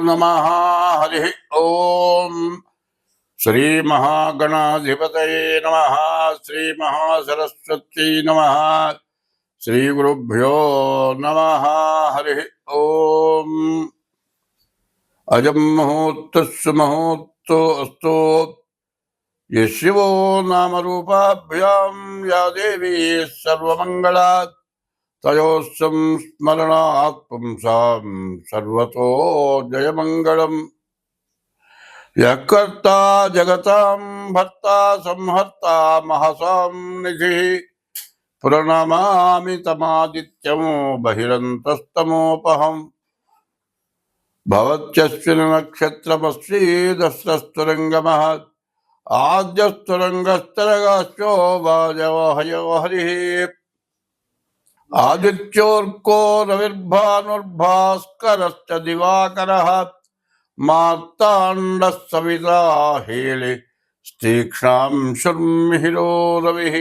नम, हरि ओम। श्री महागणाधिपत नम श्री महासरस्वती नम श्री गुरुभ्यो नम, हरि ओम। अजम ॐ अजं अस्तो। ये शिवो नाम रूपाभ्याम या देवी सर्वमंगला तयोस्म स्मरणात् पुंसां सर्वतो जयमङ्गलम्। यः कर्ता जगतां, भर्ता संहर्ता, महसां निधि प्रणमा तमादित्यमो बहिरन्तस्तमोपहम्। भवत्यश्विनक्षत्रमस्त्रीदस्रस्तुरङ्गमः आद्यस्तुरङ्गस्तरगाश्चो वाजवहयो हरि। ఆద్యస్తురంగస్తరగాశ్చో వాజవహయో హరి ఆదిత్యోర్కో రవిర్భానుర్భాస్కరశ్చ దివాకరः మార్తాండ సవితా హేళి స్తీక్షాంశుర్మిహిరో రవిः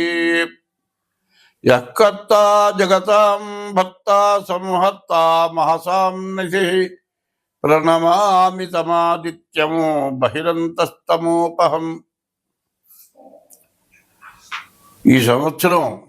యః కర్తా జగతాం భర్తా సంహర్తా మహసాం నిధిः ప్రణమామి తమాదిత్యము బహిరంతస్తమోపహం ఈ సంవత్సరం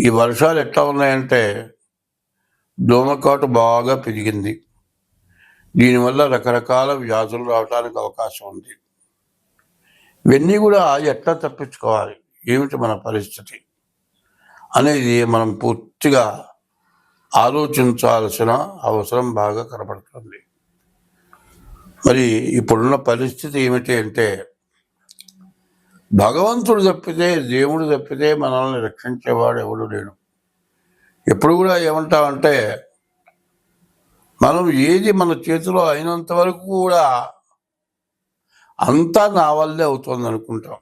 ఈ వర్షాలు ఎట్లా ఉన్నాయంటే దోమకాటు బాగా పెరిగింది. దీనివల్ల రకరకాల వ్యాధులు రావడానికి అవకాశం ఉంది. ఇవన్నీ కూడా ఎట్లా తప్పించుకోవాలి? ఏమిటి మన పరిస్థితి? అనేది మనం పూర్తిగా ఆలోచించాల్సిన అవసరం బాగా కనపడుతుంది. మరి ఇప్పుడున్న పరిస్థితి ఏమిటి అంటే భగవంతుడు తప్పితే దేవుడు తప్పితే మనల్ని రక్షించేవాడు ఎవడు లేడు. ఎప్పుడు కూడా ఏమంటామంటే మనం ఏది మన చేతిలో అయినంత వరకు కూడా అంతా నా వల్లే అవుతుంది అనుకుంటాం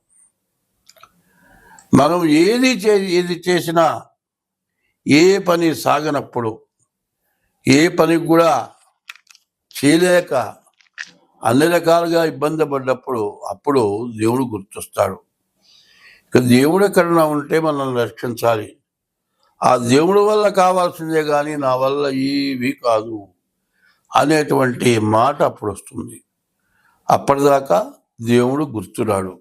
మనం ఏది చే ఏది చేసినా ఏ పని సాగనప్పుడు ఏ పనికి కూడా చేయలేక అన్ని రకాలుగా ఇబ్బంది పడ్డప్పుడు అప్పుడు దేవుడు గుర్తొస్తాడు. ఇక దేవుడి ఎక్కడన్నా ఉంటే మనల్ని రక్షించాలి. ఆ దేవుడి వల్ల కావాల్సిందే కానీ నా వల్ల ఏవి కాదు అనేటువంటి మాట అప్పుడు వస్తుంది. అప్పటిదాకా దేవుడు గుర్తురాడు.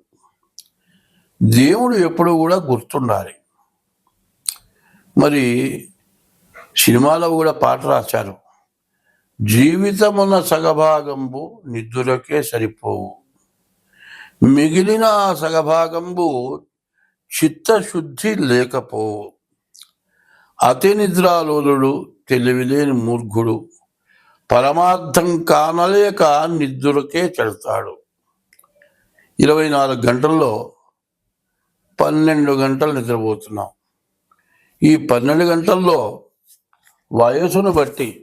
దేవుడు ఎప్పుడు కూడా గుర్తుండాలి. మరి సినిమాలో కూడా పాట రాశారు. జీవితమున సగభాగంబు నిద్దులకే సరిపోవు. మిగిలిన ఆ సగభాగంబు చిత్తశుద్ధి లేకపోవు. అతి నిద్రాలోలుడు తెలివిలేని మూర్ఘుడు పరమార్థం కానలేక నిద్రకే చెడతాడు. ఇరవై నాలుగు గంటల్లో పన్నెండు గంటలు నిద్రపోతున్నాం. ఈ పన్నెండు గంటల్లో వయసును బట్టి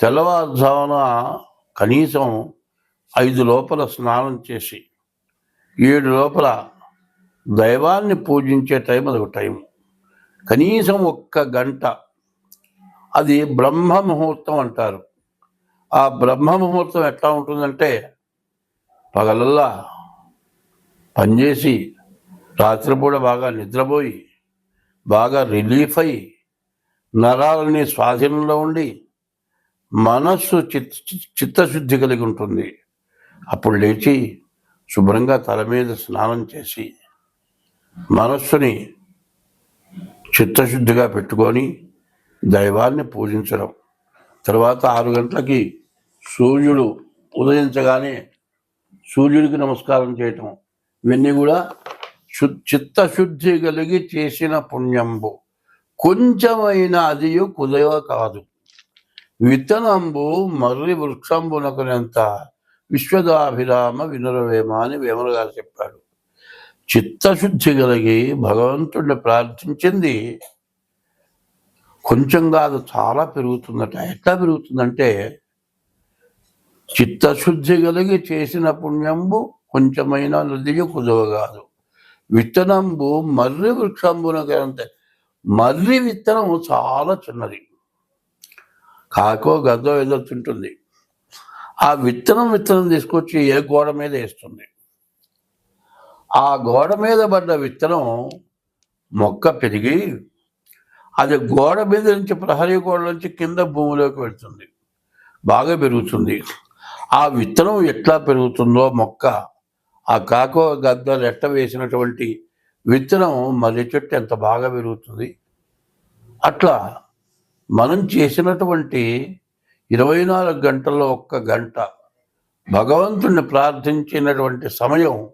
తెల్లవారుజామున కనీసం ఐదు లోపల స్నానం చేసి ఏడు లోపల దైవాన్ని పూజించే టైం అది ఒక టైం కనీసం ఒక్క గంట. అది బ్రహ్మ ముహూర్తం అంటారు. ఆ బ్రహ్మ ముహూర్తం ఎట్లా ఉంటుందంటే పగలల్లా పనిచేసి రాత్రిపూట బాగా నిద్రపోయి బాగా రిలీఫ్ అయ్యి నరాలని స్వాధీనంలో ఉండి మనస్సు చిత్ చిత్తశుద్ధి కలిగి ఉంటుంది. అప్పుడు లేచి శుభ్రంగా తల మీద స్నానం చేసి మనస్సుని చిత్తశుద్ధిగా పెట్టుకొని దైవాన్ని పూజించడం. తర్వాత ఆరు గంటలకి సూర్యుడు ఉదయించగానే సూర్యుడికి నమస్కారం చేయటం. ఇవన్నీ కూడా శు చిత్తశుద్ధి కలిగి చేసిన పుణ్యంబు. కొంచెమైన అది కుదయో కాదు. విత్తనంబు మర్రి వృక్షంబునకునంత? విశ్వదాభిరామ వినురవేమ అని వేమన గారు చెప్పాడు చిత్తశుద్ధి కలిగి భగవంతుడిని ప్రార్థించింది కొంచెం కాదు చాలా పెరుగుతుందట. ఎట్లా పెరుగుతుందంటే చిత్తశుద్ధి కలిగి చేసిన పుణ్యంబు కొంచెమైన నదియు కుదవ కాదు విత్తనంబు మర్రి వృక్షంబునకంత మర్రి విత్తనం చాలా చిన్నది. కాకో గద్దో ఏదో తింటుంది. ఆ విత్తనం విత్తనం తీసుకొచ్చి ఏ గోడ మీద వేస్తుంది. ఆ గోడ మీద పడ్డ విత్తనం మొక్క పెరిగి అది గోడ మీద నుంచి ప్రహరీ గోడ నుంచి కింద భూమిలోకి వెళ్తుంది. బాగా పెరుగుతుంది. ఆ విత్తనం ఎట్లా పెరుగుతుందో మొక్క ఆ కాకో గద్దలు ఎట్ట వేసినటువంటి విత్తనం మర్రి చెట్టు ఎంత బాగా పెరుగుతుంది. అట్లా మనం చేసినటువంటి ఇరవై నాలుగు గంటల్లో ఒక్క గంట భగవంతుణ్ణి ప్రార్థించినటువంటి సమయం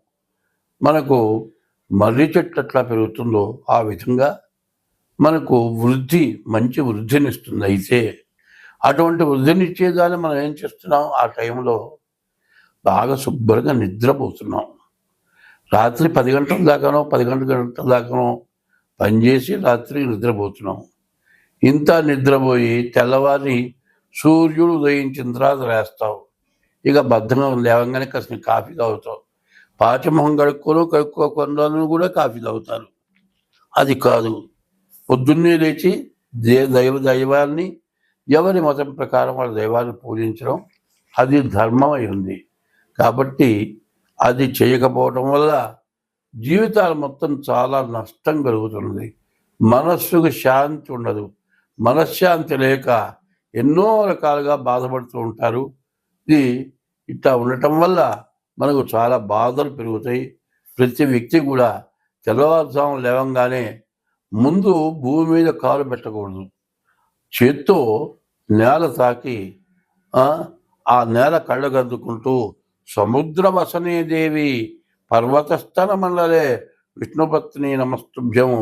మనకు మర్రి చెట్టు ఎట్లా పెరుగుతుందో ఆ విధంగా మనకు వృద్ధి మంచి వృద్ధినిస్తుంది. అయితే అటువంటి వృద్ధినిచ్చేదాన్ని మనం ఏం చేస్తున్నాం? ఆ టైంలో బాగా శుభ్రంగా నిద్రపోతున్నాం. రాత్రి పది గంటల దాకానో పది గంటల గంటల దాకానో పనిచేసి రాత్రి నిద్రపోతున్నాం. ఇంత నిద్రపోయి తెల్లవారి సూర్యుడు ఉదయించిన తర్వాత రాస్తావు ఇక బద్ధంగా లేవంగానే కాసిన కాఫీ తాగుతావు. పాచమొహం కడుక్కోను కడుక్కోకుండా కూడా కాఫీ తాగుతారు. అది కాదు. పొద్దున్నే లేచి దే దైవ దైవాన్ని ఎవరి మతం ప్రకారం వాళ్ళ దైవాన్ని పూజించడం అది ధర్మం అయి ఉంది. కాబట్టి అది చేయకపోవడం వల్ల జీవితాలు మొత్తం చాలా నష్టం కలుగుతుంది. మనస్సుకు శాంతి ఉండదు. మనశ్శాంతి లేక ఎన్నో రకాలుగా బాధపడుతూ ఉంటారు. ఇది ఇట్లా ఉండటం వల్ల మనకు చాలా బాధలు పెరుగుతాయి. ప్రతి వ్యక్తి కూడా తెల్లవారుజాము లేవంగానే ముందు భూమి మీద కాలు పెట్టకూడదు. చేత్తో నేల తాకి ఆ, నేల కళ్ళగద్దుకుంటూ సముద్ర వసనే దేవి పర్వతస్థన మండలే విష్ణుపత్ని నమస్తుభ్యం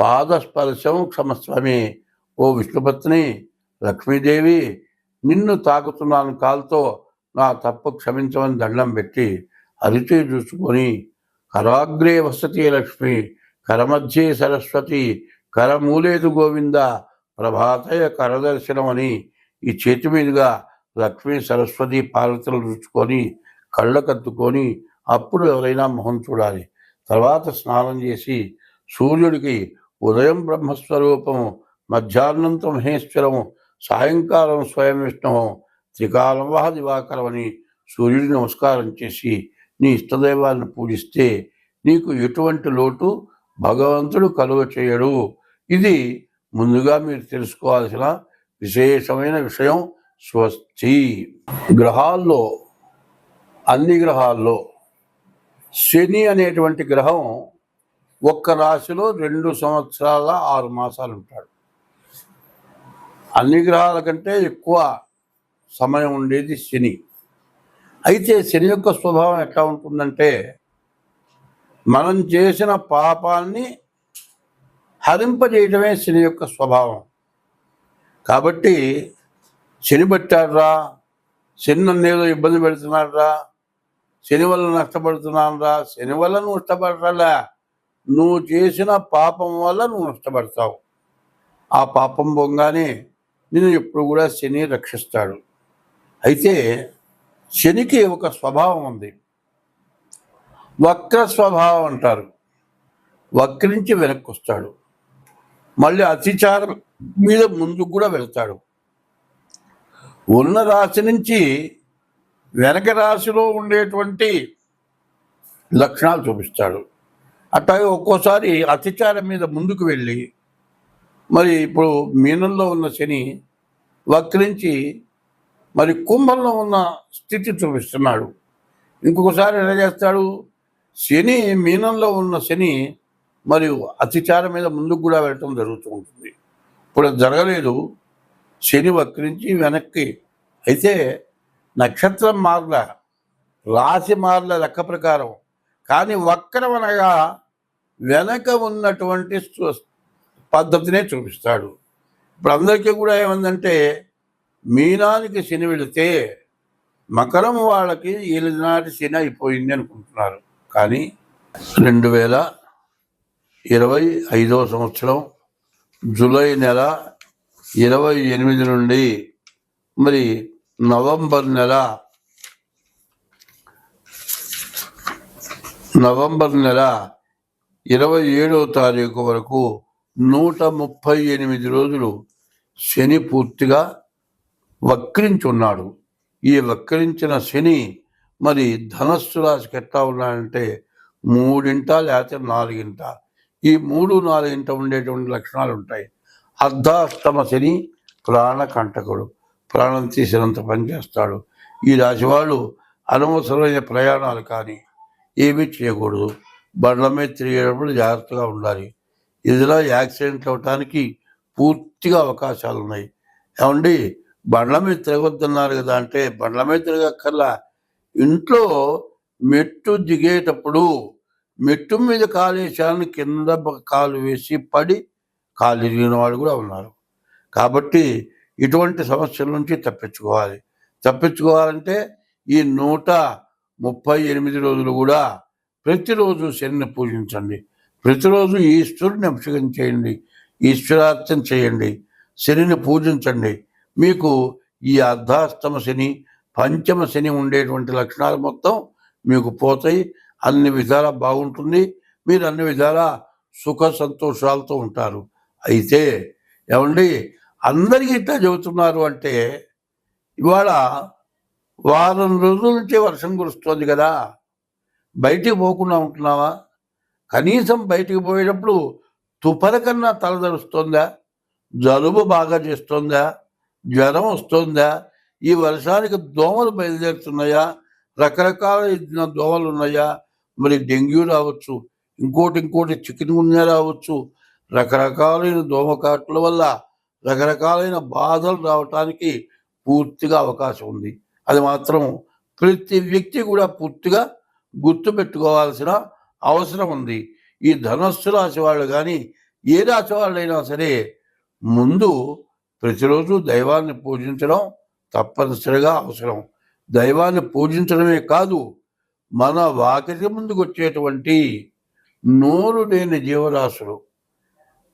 పాదస్పర్శం క్షమస్వామి ఓ విష్ణుపత్ని లక్ష్మీదేవి నిన్ను తాకుతున్నాను కాలుతో నా తప్పు క్షమించమని దండం పెట్టి అరిచే చూసుకొని కరాగ్రే వసతి లక్ష్మి కరమధ్యే సరస్వతి కరమూలేదు గోవింద ప్రభాతయ కరదర్శనం అని ఈ చేతి మీదుగా లక్ష్మీ సరస్వతి పార్వతులు రుచుకొని కళ్ళకత్తుకొని అప్పుడు ఎవరైనా మొహం చూడాలి. తర్వాత స్నానం చేసి సూర్యుడికి ఉదయం బ్రహ్మస్వరూపము మధ్యాహ్నం మహేశ్వరము సాయంకాలం స్వయం విష్ణువు త్రికాలం వహ దివాకరమని నమస్కారం చేసి నీ ఇష్టదైవాలను పూజిస్తే నీకు ఎటువంటి లోటు భగవంతుడు కలువ చేయడు. ఇది ముందుగా మీరు తెలుసుకోవాల్సిన విశేషమైన విషయం స్వస్తి. గ్రహాల్లో అన్ని గ్రహాల్లో శని అనేటువంటి గ్రహం ఒక్క రాశిలో రెండు సంవత్సరాల ఆరు మాసాలు ఉంటాడు. అన్ని గ్రహాల కంటే ఎక్కువ సమయం ఉండేది శని. అయితే శని యొక్క స్వభావం ఎట్లా ఉంటుందంటే మనం చేసిన పాపాన్ని హరింపజేయటమే శని యొక్క స్వభావం. కాబట్టి శని పట్టాడురా శని నన్ను ఏదో ఇబ్బంది పెడుతున్నాడురా శని వల్ల నష్టపడుతున్నానురా శని వల్ల నువ్వు నష్టపడరా నువ్వు చేసిన పాపం వల్ల నువ్వు నష్టపడతావు. ఆ పాపం పొంగానే నిన్ను ఎప్పుడు కూడా శని రక్షిస్తాడు. అయితే శనికి ఒక స్వభావం ఉంది. వక్ర స్వభావం అంటారు. వక్రించి వెనక్కి వస్తాడు. మళ్ళీ అతిచారం మీద ముందుకు కూడా వెళ్తాడు. ఉన్న రాశి నుంచి వెనక రాశిలో ఉండేటువంటి లక్షణాలు చూపిస్తాడు. అట్లాగే ఒక్కోసారి అతిచారం మీద ముందుకు వెళ్ళి మరి ఇప్పుడు మీనంలో ఉన్న శని వక్రించి మరి కుంభంలో ఉన్న స్థితి చూపిస్తున్నాడు. ఇంకొకసారి ఎలా చేస్తాడు? శని మీనంలో ఉన్న శని మరియు అతిచారం మీద ముందుకు కూడా వెళ్ళటం జరుగుతూ ఉంటుంది. ఇప్పుడు జరగలేదు. శని వక్రించి వెనక్కి. అయితే నక్షత్రం మార్ల రాశి మార్ల లెక్క ప్రకారం కానీ వక్రం అనగా వెనక ఉన్నటువంటి పద్ధతినే చూపిస్తాడు. ఇప్పుడు అందరికీ కూడా ఏమందంటే మీనానికి శని వెళితే మకరం వాళ్ళకి ఈనాటి శని అయిపోయింది అనుకుంటున్నారు. కానీ రెండు వేల ఇరవై ఐదవ సంవత్సరం జూలై నెల ఇరవై ఎనిమిది నుండి మరి నవంబర్ నెల నవంబర్ నెల ఇరవై ఏడవ తారీఖు వరకు నూట ముప్పై ఎనిమిది రోజులు శని పూర్తిగా వక్రించున్నాడు. ఈ వక్రించిన శని మరి ధనస్సు రాశికి ఎట్లా ఉన్నాడంటే మూడింట లేకపోతే నాలుగింట. ఈ మూడు నాలుగింట ఉండేటువంటి లక్షణాలు ఉంటాయి. అర్ధాష్టమ శని ప్రాణకంటకుడు ప్రాణం తీసినంత పనిచేస్తాడు ఈ రాశి వాళ్ళు అనవసరమైన ప్రయాణాలు కానీ ఏమీ చేయకూడదు. బండ్ల మీద తిరిగేటప్పుడు జాగ్రత్తగా ఉండాలి. ఇదిలో యాక్సిడెంట్ అవటానికి పూర్తిగా అవకాశాలు ఉన్నాయి ఏమండి? బండ్ల మీద తిరగొద్దన్నారు కదా అంటే బండ్ల మీద తిరగక్కర్లా. ఇంట్లో మెట్టు దిగేటప్పుడు మెట్టు మీద కాలేశాలను కింద కాలు వేసి పడి కాలు ఇరిగిన వాళ్ళు కూడా ఉన్నారు. కాబట్టి ఇటువంటి సమస్యల నుంచి తప్పించుకోవాలి. తప్పించుకోవాలంటే ఈ నూట ముప్పై ఎనిమిది రోజులు కూడా ప్రతిరోజు శనిని పూజించండి. ప్రతిరోజు ఈశ్వరుని అభిషేకం చేయండి ఈశ్వరార్థం చేయండి శనిని పూజించండి. మీకు ఈ అర్ధాష్టమ శని పంచమ శని ఉండేటువంటి లక్షణాలు మొత్తం మీకు పోతాయి. అన్ని విధాలా బాగుంటుంది. మీరు అన్ని విధాల సుఖ సంతోషాలతో ఉంటారు. అయితే ఏమండి అందరికీ ఇట్లా చెబుతున్నారు అంటే ఇవాళ వారం రోజుల నుంచి వర్షం కురుస్తోంది కదా. బయటికి పోకుండా ఉంటున్నావా? కనీసం బయటికి పోయేటప్పుడు తుపర కన్నా తలదరుస్తుందా జలుబు బాగా చేస్తుందా? జ్వరం వస్తుందా? ఈ వర్షానికి దోమలు బయలుదేరుతున్నాయా? రకరకాల దోమలు ఉన్నాయా? మరి డెంగ్యూ రావచ్చు ఇంకోటి ఇంకోటి చికెన్ గున్యా రావచ్చు. రకరకాలైన దోమకాట్ల వల్ల రకరకాలైన బాధలు రావటానికి పూర్తిగా అవకాశం ఉంది. అది మాత్రం ప్రతి వ్యక్తి కూడా పూర్తిగా గుర్తుపెట్టుకోవాల్సిన అవసరం ఉంది. ఈ ధనస్సు రాశి వాళ్ళు కానీ ఏ రాశి వాళ్ళైనా సరే ముందు ప్రతిరోజు దైవాన్ని పూజించడం తప్పనిసరిగా అవసరం. దైవాన్ని పూజించడమే కాదు మన వాకిటి ముందుకు వచ్చేటువంటి నోరు లేని జీవరాశులు.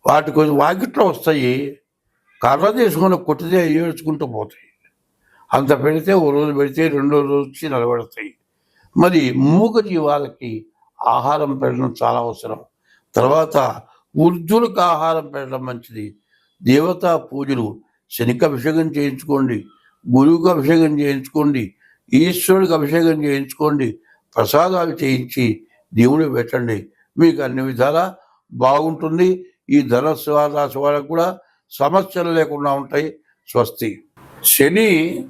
వాటి కొంచెం వాకిట్లో వస్తాయి. కర్ర తీసుకొని కొట్టితే ఏడ్చుకుంటూ పోతాయి. అంత పెడితే ఓ రోజు పెడితే రెండో రోజు వచ్చి నిలబడతాయి. మరి మూగ జీవాలకి ఆహారం పెట్టడం చాలా అవసరం. తర్వాత వృద్ధులకు ఆహారం పెట్టడం మంచిది. దేవతా పూజలు శనికి అభిషేకం చేయించుకోండి గురువుకు అభిషేకం చేయించుకోండి ఈశ్వరుడికి అభిషేకం చేయించుకోండి ప్రసాదాలు చేయించి దేవుడు పెట్టండి. మీకు అన్ని విధాలా బాగుంటుంది. ఈ ధనస్సు రాశి వాళ్ళకు కూడా సమస్యలు లేకుండా ఉంటాయి. స్వస్తి. శని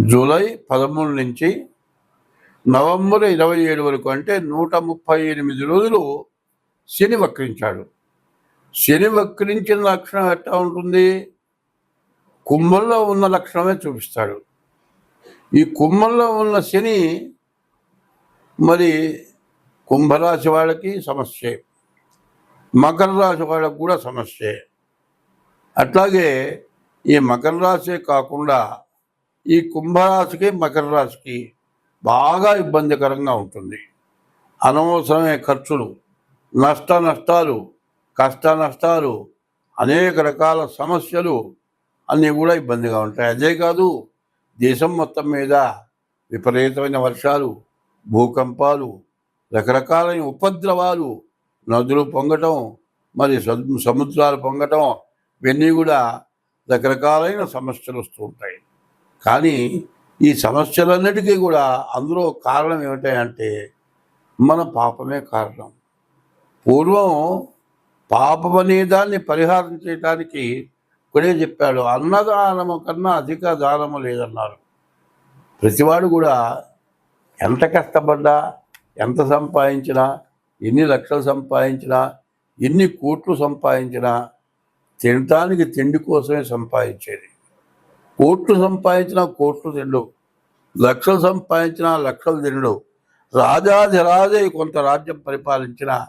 జూలై పదమూడు నుంచి నవంబర్ ఇరవై ఏడు వరకు అంటే నూట ముప్పై ఎనిమిది రోజులు శని వక్రించాడు. శని వక్రించిన లక్షణం ఎట్లా ఉంటుంది? కుంభంలో ఉన్న లక్షణమే చూపిస్తాడు. ఈ కుంభంలో ఉన్న శని మరి కుంభరాశి వాళ్ళకి సమస్యే. మకర రాశి వాళ్ళకు కూడా సమస్యే. అట్లాగే ఈ మకర రాశి కాకుండా ఈ కుంభరాశికి మకర రాశికి బాగా ఇబ్బందికరంగా ఉంటుంది. అనవసరమైన ఖర్చులు నష్ట నష్టాలు కష్ట నష్టాలు అనేక రకాల సమస్యలు అన్నీ కూడా ఇబ్బందిగా ఉంటాయి. అదే కాదు దేశం మొత్తం మీద విపరీతమైన వర్షాలు భూకంపాలు రకరకాలైన ఉపద్రవాలు నదులు పొంగటం మరి సముద్రాలు పొంగటం ఇవన్నీ కూడా రకరకాలైన సమస్యలు వస్తూ ఉంటాయి. కానీ ఈ సమస్యలన్నిటికీ కూడా అందులో కారణం ఏమిటంటే మన పాపమే కారణం. పూర్వం పాపం అనే దాన్ని పరిహారం చేయడానికి ఇక్కడే చెప్పాడు అన్నదానము కన్నా అధిక దానము లేదన్నారు. ప్రతివాడు కూడా ఎంత కష్టపడ్డా ఎంత సంపాదించినా ఎన్ని లక్షలు సంపాదించినా ఎన్ని కోట్లు సంపాదించినా తినటానికి తిండి కోసమే సంపాదించేది. కోట్లు సంపాదించిన కోట్లు తిండు. లక్షలు సంపాదించిన లక్షలు తినడు రాజాధిరాజే కొంత రాజ్యం పరిపాలించిన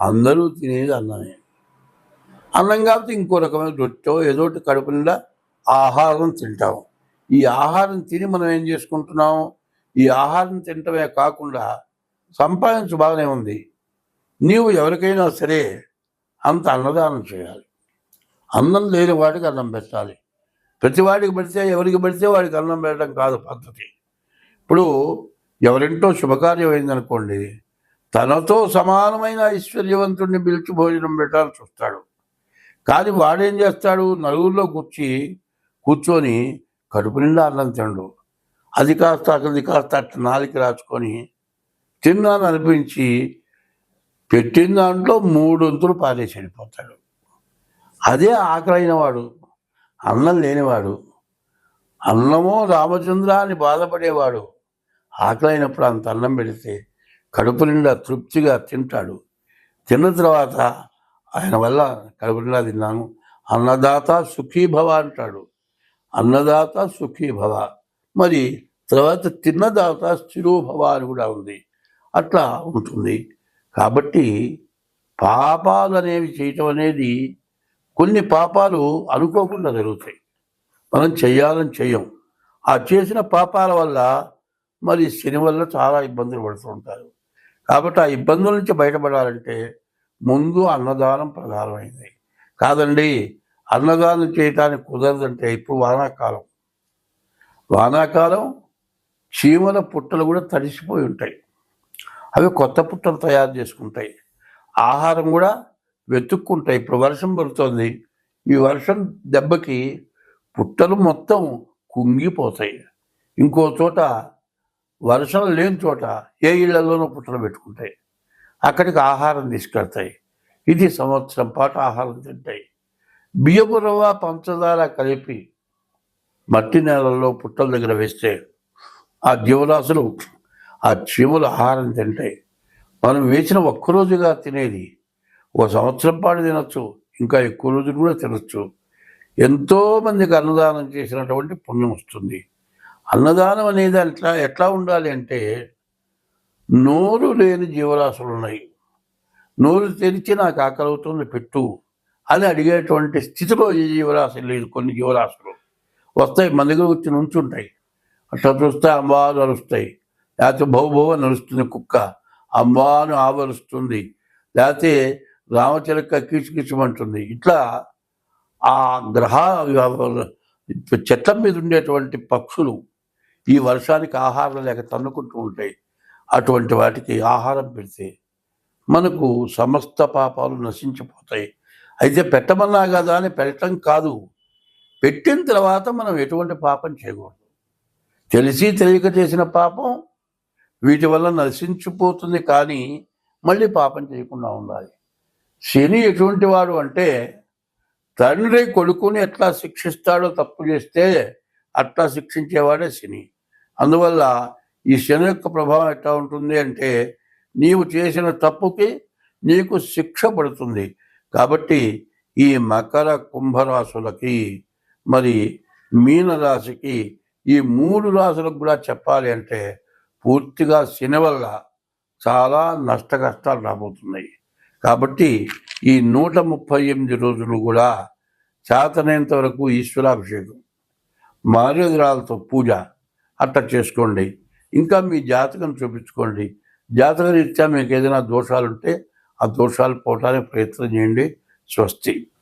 అందరూ తినేది అన్నమే. అన్నం కాబట్టి ఇంకో రకమైన రొట్టో ఏదో కడుపు నిండా ఆహారం తింటాం. ఈ ఆహారం తిని మనం ఏం చేసుకుంటున్నాం? ఈ ఆహారం తినటమే కాకుండా సంపాదించు బాగానే ఉంది. నీవు ఎవరికైనా సరే అంత అన్నదానం చేయాలి. అన్నం లేని వాడికి అన్నం పెట్టాలి. ప్రతి వాడికి ఎవరికి పడితే వాడికి అన్నం పెట్టడం కాదు పద్ధతి. ఇప్పుడు ఎవరింటో శుభకార్యం అయిందనుకోండి తనతో సమానమైన ఐశ్వర్యవంతుడిని పిలిచి భోజనం పెట్టాలని చూస్తాడు కానీ వాడేం చేస్తాడు? నలుగురిలో కూర్చి కూర్చొని కడుపు నిండా అన్నం తినడు అది కాస్త అది కాస్త అట్ట నాలికి రాచుకొని తిన్నాను అనిపించి పెట్టిన దాంట్లో మూడొంతులు పారేసి వెళ్ళిపోతాడు. అదే ఆకలైన వాడు. అన్నం లేనివాడు అన్నమో రామచంద్ర అని బాధపడేవాడు. ఆకలైనప్పుడు అంత అన్నం పెడితే కడుపు నిండా తృప్తిగా తింటాడు. తిన్న తర్వాత ఆయన వల్ల కడుపు నిండా తిన్నాను. అన్నదాత సుఖీభవ అంటాడు. అన్నదాత సుఖీభవ మరి తర్వాత తిన్నదాత స్థిరోభవ అని కూడా ఉంది. అట్లా ఉంటుంది. కాబట్టి పాపాలు అనేవి చేయటం అనేది కొన్ని పాపాలు అనుకోకుండా జరుగుతాయి. మనం చేయాలని చెయ్యం. ఆ చేసిన పాపాల వల్ల మరి శని వల్ల చాలా ఇబ్బందులు పడుతూ ఉంటారు. కాబట్టి ఆ ఇబ్బందుల నుంచి బయటపడాలంటే ముందు అన్నదానం ప్రధానమైంది కాదండి అన్నదానం చేయటానికి కుదరదంటే ఇప్పుడు వానాకాలం. వానాకాలం చీమల పుట్టలు కూడా తడిసిపోయి ఉంటాయి. అవి కొత్త పుట్టలు తయారు చేసుకుంటాయి. ఆహారం కూడా వెతుక్కుంటాయి ఇప్పుడు వర్షం పడుతుంది. ఈ వర్షం దెబ్బకి పుట్టలు మొత్తం కుంగిపోతాయి. ఇంకో చోట వర్షం లేని చోట ఏ ఇళ్ళలోనూ పుట్టలు పెట్టుకుంటాయి. అక్కడికి ఆహారం తీసుకెళ్తాయి. ఇది సంవత్సరం పాటు ఆహారం తింటాయి. బియ్యపు రవ్వ పంచదార కలిపి మట్టి నేలల్లో పుట్టల దగ్గర వేస్తే ఆ జీవరాశులు ఆ చీమలు ఆహారం తింటాయి. మనం వేసిన ఒక్కరోజుగా తినేది ఒక సంవత్సరం పాటు తినొచ్చు ఇంకా ఎక్కువ రోజులు కూడా తినొచ్చు. ఎంతోమందికి అన్నదానం చేసినటువంటి పుణ్యం వస్తుంది. అన్నదానం అనేది ఎట్లా ఎట్లా ఉండాలి అంటే నోరు లేని జీవరాశులు ఉన్నాయి. నోరు తెరిచి నాకు ఆకలి అవుతుంది పెట్టు అని అడిగేటువంటి స్థితిలో ఈ జీవరాశి లేదు కొన్ని జీవరాశులు. వస్తాయి మన దగ్గర వచ్చి నుంచుంటాయి. అట్లా చూస్తే అమ్మాను అరుస్తాయి. లేకపోతే భౌభవ నడుస్తుంది కుక్క. అమ్మాను ఆవరుస్తుంది. లేకపోతే రామచిలక కీచుకీచుమంటుంది. ఇట్లా ఆ గ్రహ చెట్ల మీద ఉండేటువంటి పక్షులు ఈ వర్షానికి ఆహారం లేక తన్నుకుంటూ ఉంటాయి అటువంటి వాటికి ఆహారం పెడితే మనకు సమస్త పాపాలు నశించిపోతాయి. అయితే పెట్టమన్నా కదా అని పెట్టడం కాదు. పెట్టిన తర్వాత మనం ఎటువంటి పాపం చేయకూడదు. తెలిసి తెలియక చేసిన పాపం వీటి వల్ల నశించిపోతుంది కానీ మళ్ళీ పాపం చేయకుండా ఉండాలి. శని ఎటువంటి వాడు అంటే తండ్రి కొడుకుని ఎట్లా శిక్షిస్తాడో తప్పు చేస్తే అట్లా శిక్షించేవాడే శని. అందువల్ల ఈ శని యొక్క ప్రభావం ఎట్లా ఉంటుంది అంటే నీవు చేసిన తప్పుకి నీకు శిక్ష పడుతుంది. కాబట్టి ఈ మకర కుంభరాశులకి మరి మీన రాశికి ఈ మూడు రాశులకు కూడా చెప్పాలి అంటే పూర్తిగా శని వల్ల చాలా నష్ట కష్టాలు రాబోతున్నాయి. కాబట్టి ఈ నూట ముప్పై ఎనిమిది రోజులు కూడా చేతనేంత వరకు ఈశ్వరాభిషేకం మారేదురాలతో పూజ అట్లా చేసుకోండి. ఇంకా మీ జాతకం చూపించుకోండి. జాతక రీత్యా మీకు ఏదైనా దోషాలు ఉంటే ఆ దోషాలు పోవటానికి ప్రయత్నం చేయండి. స్వస్తి.